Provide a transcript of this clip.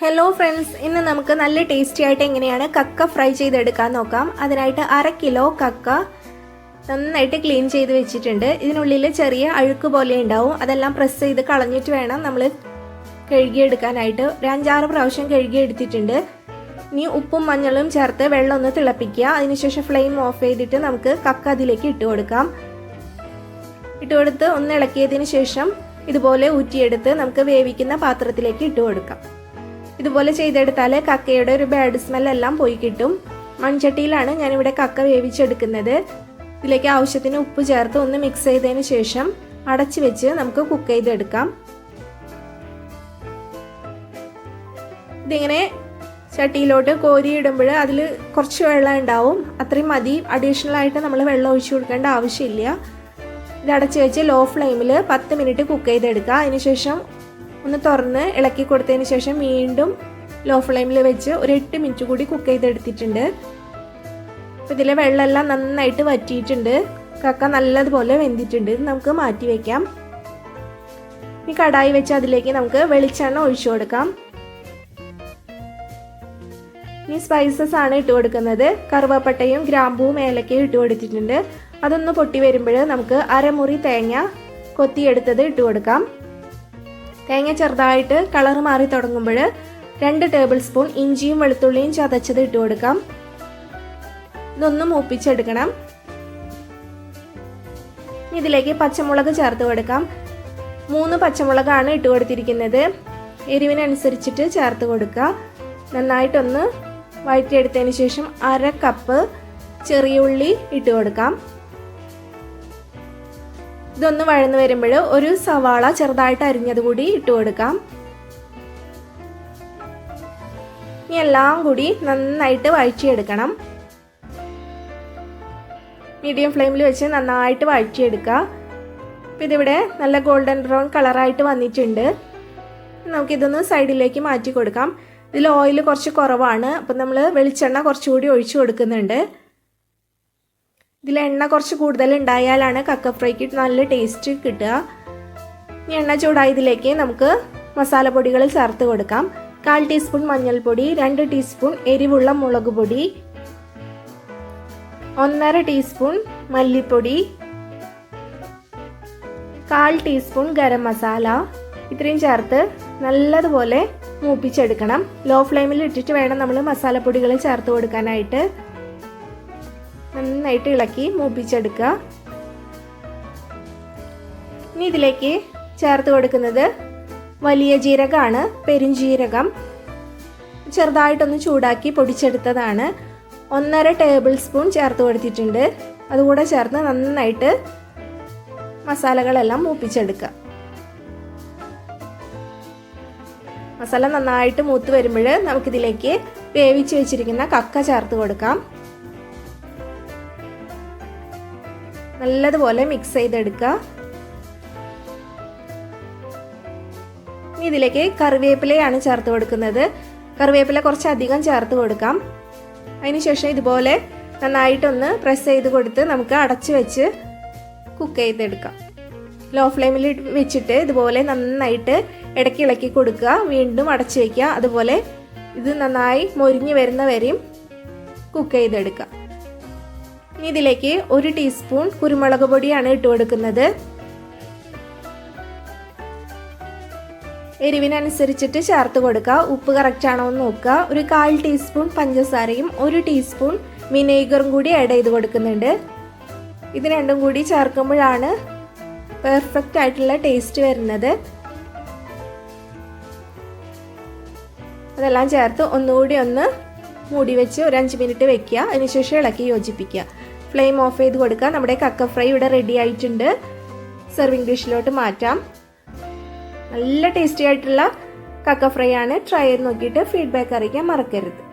Hello friends ഇന്ന് നമുക്ക് നല്ല ടേസ്റ്റി ആയിട്ട് എങ്ങനെയാണ് കക്ക ഫ്രൈ ചെയ്തെടുക്കാൻ നോക്കാം. അതിനായിട്ട് അര കിലോ കക്ക നന്നായിട്ട് ക്ലീൻ ചെയ്ത് വെച്ചിട്ടുണ്ട്. ഇതിനുള്ളിൽ ചെറിയ അഴുക്ക് പോലെ ഉണ്ടാവും. അതെല്ലാം പ്രസ് ചെയ്ത് കളഞ്ഞിട്ട് വേണം നമ്മൾ കഴുകിയെടുക്കാനായിട്ട്. ഒരു അഞ്ചാറ് പ്രാവശ്യം കഴുകിയെടുത്തിട്ടുണ്ട്. ഇനി ഉപ്പും മഞ്ഞളും ചേർത്ത് വെള്ളം ഒന്ന് തിളപ്പിക്കുക. അതിനുശേഷം ഫ്ലെയിം ഓഫ് ചെയ്തിട്ട് നമുക്ക് കക്ക അതിലേക്ക് ഇട്ട് കൊടുക്കാം. ഇട്ട് കൊടുത്ത് ഒന്ന് ഇളക്കിയതിന് ശേഷം ഇതുപോലെ ഊറ്റിയെടുത്ത് നമുക്ക് വേവിക്കുന്ന പാത്രത്തിലേക്ക് ഇട്ട് കൊടുക്കാം. ഇതുപോലെ ചെയ്തെടുത്താൽ കക്കയുടെ ഒരു ബാഡ് സ്മെല്ലെല്ലാം പോയി കിട്ടും. മൺചട്ടിയിലാണ് ഞാനിവിടെ കക്ക വേവിച്ചെടുക്കുന്നത്. ഇതിലേക്ക് ആവശ്യത്തിന് ഉപ്പ് ചേർത്ത് ഒന്ന് മിക്സ് ചെയ്തതിന് ശേഷം അടച്ചു വെച്ച് നമുക്ക് കുക്ക് ചെയ്തെടുക്കാം. ഇതിങ്ങനെ ചട്ടിയിലോട്ട് കോരി ഇടുമ്പോൾ അതിൽ കുറച്ച് വെള്ളം ഉണ്ടാവും. അത്രയും മതി. അഡീഷണൽ ആയിട്ട് നമ്മൾ വെള്ളം ഒഴിച്ചു കൊടുക്കേണ്ട ആവശ്യമില്ല. ഇത് അടച്ച് വെച്ച് ലോ ഫ്ലെയിമിൽ പത്ത് മിനിറ്റ് കുക്ക് ചെയ്തെടുക്കുക അതിനുശേഷം ഒന്ന് തുറന്ന് ഇളക്കി കൊടുത്തതിന് ശേഷം വീണ്ടും ലോ ഫ്ലെയിമിൽ വെച്ച് ഒരു എട്ട് മിനിറ്റ് കൂടി കുക്ക് ചെയ്തെടുത്തിട്ടുണ്ട്. അപ്പോൾ ഇതിലെ വെള്ളമെല്ലാം നന്നായിട്ട് വറ്റിയിട്ടുണ്ട്. കക്ക നല്ലതുപോലെ വെന്തിട്ടുണ്ട്. ഇത് നമുക്ക് മാറ്റി വയ്ക്കാം ഈ കടായി വെച്ച് അതിലേക്ക് നമുക്ക് വെളിച്ചെണ്ണ ഒഴിച്ചു കൊടുക്കാം. ഇനി സ്പൈസസ് ആണ് ഇട്ട് കൊടുക്കുന്നത്. കറുവപ്പട്ടയും ഗ്രാമ്പൂവും ഏലക്കയും ഇട്ട് കൊടുത്തിട്ടുണ്ട്. അതൊന്ന് പൊട്ടി വരുമ്പോൾ നമുക്ക് അരമുറി തേങ്ങ കൊത്തിയെടുത്തത് ഇട്ട് കൊടുക്കാം. തേങ്ങ ചെറുതായിട്ട് കളർ മാറി തുടങ്ങുമ്പോൾ രണ്ട് ടേബിൾ സ്പൂൺ ഇഞ്ചിയും വെളുത്തുള്ളിയും ചതച്ചത് ഇട്ട് കൊടുക്കാം. ഇതൊന്ന് മൂപ്പിച്ചെടുക്കണം. ഇതിലേക്ക് പച്ചമുളക് ചേർത്ത് കൊടുക്കാം. മൂന്ന് പച്ചമുളകാണ് ഇട്ട് കൊടുത്തിരിക്കുന്നത്. എരിവിനനുസരിച്ചിട്ട് ചേർത്ത് കൊടുക്കുക. നന്നായിട്ടൊന്ന് വഴറ്റിയെടുത്തതിന് ശേഷം അര കപ്പ് ചെറിയ ഉള്ളി ഇട്ട് കൊടുക്കാം. ഇതൊന്ന് വഴന്ന് വരുമ്പോൾ ഒരു സവാള ചെറുതായിട്ട് അരിഞ്ഞത് കൂടി ഇട്ട് കൊടുക്കാം. ഇനി എല്ലാം കൂടി നന്നായിട്ട് വഴറ്റിയെടുക്കണം. മീഡിയം ഫ്ലെയിമിൽ വെച്ച് നന്നായിട്ട് വഴറ്റിയെടുക്കുക. അപ്പം ഇതിവിടെ നല്ല ഗോൾഡൻ ബ്രൗൺ കളറായിട്ട് വന്നിട്ടുണ്ട്. നമുക്കിതൊന്ന് സൈഡിലേക്ക് മാറ്റി കൊടുക്കാം. ഇതിൽ ഓയിൽ കുറച്ച് കുറവാണ്. അപ്പം നമ്മൾ വെളിച്ചെണ്ണ കുറച്ചുകൂടി ഒഴിച്ചു കൊടുക്കുന്നുണ്ട്. ഇതിൽ എണ്ണ കുറച്ച് കൂടുതൽ ഉണ്ടായാലാണ് കക്ക ഫ്രൈക്ക് നല്ല ടേസ്റ്റ് കിട്ടുക. ഇനി എണ്ണ ചൂടായതിലേക്ക് നമുക്ക് മസാലപ്പൊടികൾ ചേർത്ത് കൊടുക്കാം. കാൽ ടീസ്പൂൺ മഞ്ഞൾപ്പൊടി രണ്ട് ടീസ്പൂൺ എരിവുള്ള മുളക് പൊടി ഒന്നര ടീസ്പൂൺ മല്ലിപ്പൊടി കാൽ ടീസ്പൂൺ ഗരം മസാല. ഇത്രയും ചേർത്ത് നല്ലതുപോലെ മൂപ്പിച്ചെടുക്കണം. ലോ ഫ്ലെയിമിൽ ഇട്ടിട്ട് വേണം നമ്മൾ മസാലപ്പൊടികൾ ചേർത്ത് കൊടുക്കാനായിട്ട്. നന്നായിട്ട് ഇളക്കി മൂപ്പിച്ചെടുക്കുക. ഇനി ഇതിലേക്ക് ചേർത്ത് കൊടുക്കുന്നത് വലിയ ജീരകമാണ് പെരുംജീരകം. ചെറുതായിട്ടൊന്ന് ചൂടാക്കി പൊടിച്ചെടുത്തതാണ്. ഒന്നര ടേബിൾ സ്പൂൺ ചേർത്ത് കൊടുത്തിട്ടുണ്ട്. അതുകൂടെ ചേർത്ത് നന്നായിട്ട് മസാലകളെല്ലാം മൂപ്പിച്ചെടുക്കുക. മസാല നന്നായിട്ട് മൂത്ത് വരുമ്പോൾ നമുക്കിതിലേക്ക് വേവിച്ച് വെച്ചിരിക്കുന്ന കക്ക ചേർത്ത് കൊടുക്കാം. നല്ലതുപോലെ മിക്സ് ചെയ്തെടുക്കുക. ഇനി ഇതിലേക്ക് കറിവേപ്പിലയാണ് ചേർത്ത് കൊടുക്കുന്നത്. കറിവേപ്പില കുറച്ചധികം ചേർത്ത് കൊടുക്കാം. അതിനുശേഷം ഇതുപോലെ നന്നായിട്ടൊന്ന് പ്രസ് ചെയ്ത് കൊടുത്ത് നമുക്ക് അടച്ചു വെച്ച് കുക്ക് ചെയ്തെടുക്കാം. ലോ ഫ്ലെയിമിൽ വെച്ചിട്ട് ഇതുപോലെ നന്നായിട്ട് ഇടയ്ക്ക് ഇളക്കി കൊടുക്കുക. വീണ്ടും അടച്ചു വയ്ക്കുക അതുപോലെ ഇത് നന്നായി മൊരിഞ്ഞ് വരുന്ന വരെയും കുക്ക് ചെയ്തെടുക്കുക. ഇനി ഇതിലേക്ക് ഒരു ടീസ്പൂൺ കുരുമുളക് പൊടിയാണ് ഇട്ട് കൊടുക്കുന്നത്. എരിവിനനുസരിച്ചിട്ട് ചേർത്ത് കൊടുക്കുക. ഉപ്പ് കറക്റ്റ് ആണോ എന്ന് നോക്കുക. ഒരു കാൽ ടീസ്പൂൺ പഞ്ചസാരയും ഒരു ടീസ്പൂൺ വിനേഗറും കൂടി ആഡ് ചെയ്ത് കൊടുക്കുന്നുണ്ട്. ഇത് രണ്ടും കൂടി ചേർക്കുമ്പോഴാണ് പെർഫെക്റ്റ് ആയിട്ടുള്ള ടേസ്റ്റ് വരുന്നത്. അതെല്ലാം ചേർത്ത് ഒന്നുകൂടി ഒന്ന് മൂടി വെച്ച് ഒരു അഞ്ച് മിനിറ്റ് വെക്കുക. അതിനുശേഷം ഇളക്കി യോജിപ്പിക്കുക. ഫ്ലെയിം ഓഫ് ചെയ്ത് കൊടുക്കുക നമ്മുടെ കക്ക ഫ്രൈ ഇവിടെ റെഡി ആയിട്ടുണ്ട്. സെർവിങ് ഡിഷിലോട്ട് മാറ്റാം. നല്ല ടേസ്റ്റി ആയിട്ടുള്ള കക്ക ഫ്രൈ ആണ്. ട്രൈ ചെയ്ത് നോക്കിയിട്ട് ഫീഡ്ബാക്ക് അറിയിക്കാൻ മറക്കരുത്.